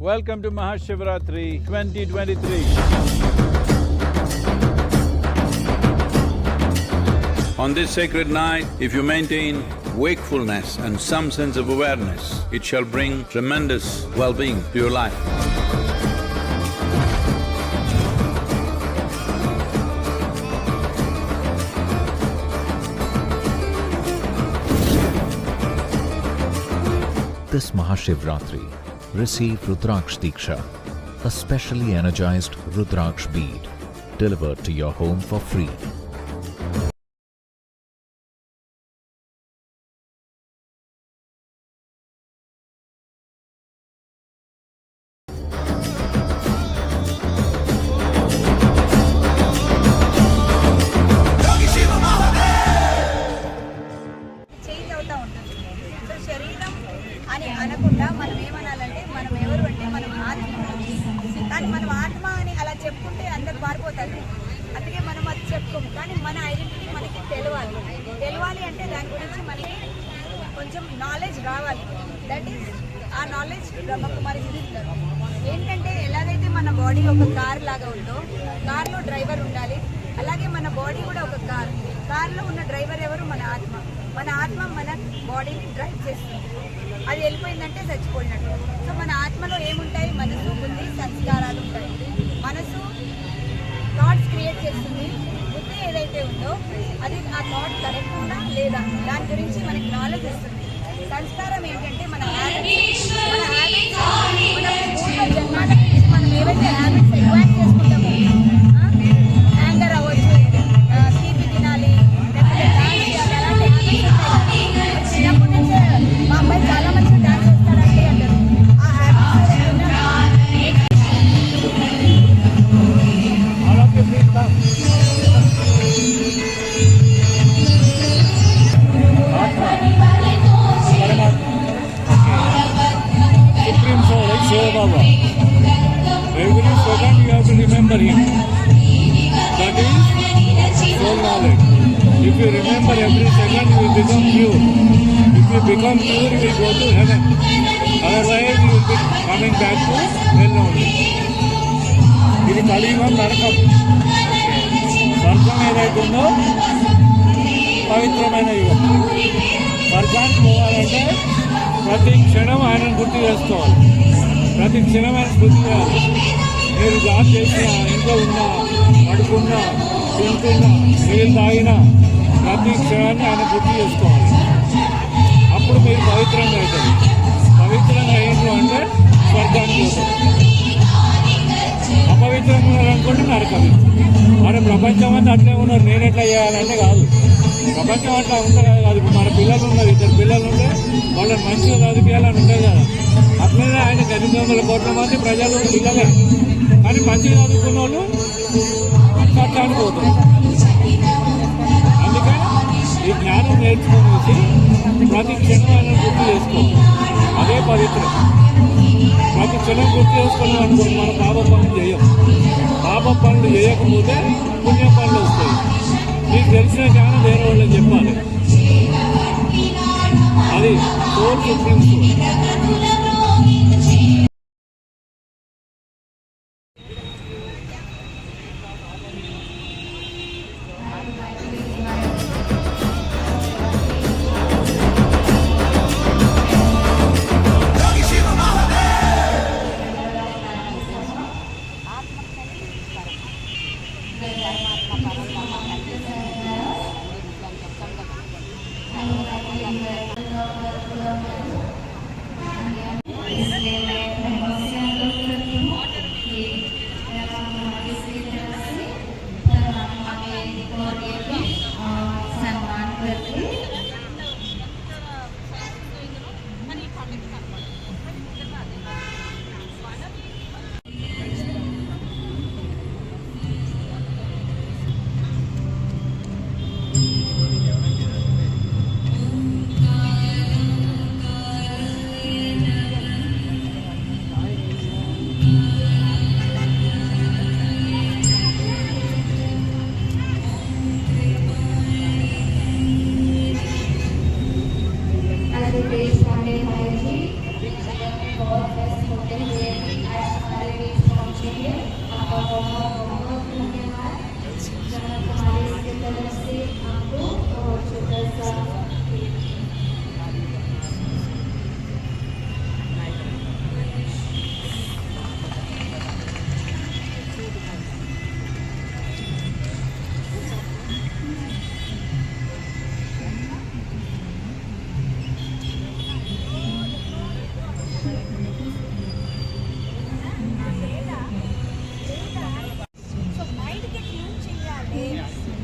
Welcome to Mahashivratri 2023. On this sacred night, if you maintain wakefulness and some sense of awareness, it shall bring tremendous well-being to your life. This Mahashivratri, receive Rudraksh Diksha, a specially energized Rudraksh bead delivered to your home for free. Car లాగా ఉందో కార్లో driver ఉండాలి. అలాగే మన body కూడా ఒక car. కార్లో ఉన్న డ్రైవర్ ఎవరు? మన ఆత్మ. మన ఆత్మ మన బాడీని డ్రైవ్ చేస్తుంది. అది వెళ్ళిపోయిందంటే చచ్చిపోయినట్టు. సో మన ఆత్మలో ఏముంటాయి? మనసు బుద్ధి సంస్కారాలు ఉంటాయి. మనసు థాట్స్ క్రియేట్ చేస్తుంది. బుద్ధి ఏదైతే ఉందో అది ఆ థాట్ కరెక్ట్ ఉందా లేదా? దాని గురించి మనకి నాలెడ్జ్ ఇస్తుంది సంస్కారం ఏంటంటే మన If you remember every second, you become pure. If you become pure, you will go to heaven. Otherwise, you will be coming back to hell only. ఇది కలియుగం నరకం స్వర్గం ఏదైతే ఉందో పవిత్రమైన యుగం స్వర్గానికి పోవాలంటే ప్రతి క్షణం ఆయనను గుర్తు చేసుకోవాలి ప్రతి క్షణం ఆయన గుర్తు చేయాలి మీరు జాబ్ చేసిన ఇంట్లో ఉన్నా పడుకున్నా తింటున్నా నీళ్ళు తాగినా ప్రతి క్షణాన్ని ఆయన గుర్తు చేసుకోవాలి. అప్పుడు మీరు పవిత్రంగా అవుతుంది పవిత్రంగా అయ్యారు అంటే స్వర్గానికి అపవిత్రంగా ఉన్నారనుకుంటే నరకం మరి ప్రపంచం అంతా అట్లే ఉన్నారు. నేను ఎట్లా చేయాలంటే కాదు. ప్రపంచం అట్లా ఉంటుంది కాదు. మన పిల్లలు ఉన్నారు. ఇద్దరు పిల్లలు ఉంటే వాళ్ళని మంచిగా చదివించాలని ఉంటుంది కదా. అట్లనే ఆయన ఎనిమిది వందల కోట్ల మంది ప్రజలు పిల్లలే. కానీ మంచిగా చదువుకున్న వాళ్ళు అట్లా పోతారు. ఈ జ్ఞానం నేర్చుకునేసి ప్రతి క్షణం ఆయన గుర్తు చేసుకోవాలి. అదే పవిత్రం. ప్రతి క్షణం గుర్తు చేసుకున్నాం అనుకోండి మనం పాప పనులు చేయం పాప పనులు చేయకపోతే పుణ్య పనులు వస్తాయి. మీకు తెలిసిన జ్ఞానం వేరే వాళ్ళకి చెప్పాలి. అది సోల్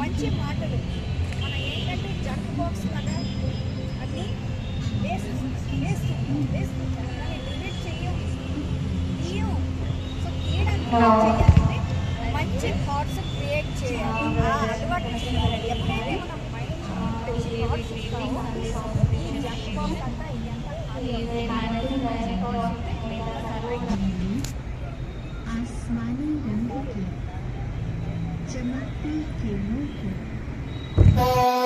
మంచి మాటలు మన ఏంటంటే జంక్ బాక్స్ కదా అన్నీ వేస్ట్ వేస్ట్ వేస్ట్ దాన్ని డిలీట్ చెయ్యం తీయం సో తీయడానికి మంచి థాట్స్ క్రియేట్ చేయాలి ఆ అలవాటు చేయాలి ఎప్పుడైతే మనం మైండ్ థాట్స్ ఇస్తామో ఈ జంక్ బాక్స్ అంతా आसमानी रंग की चमकती किरणों को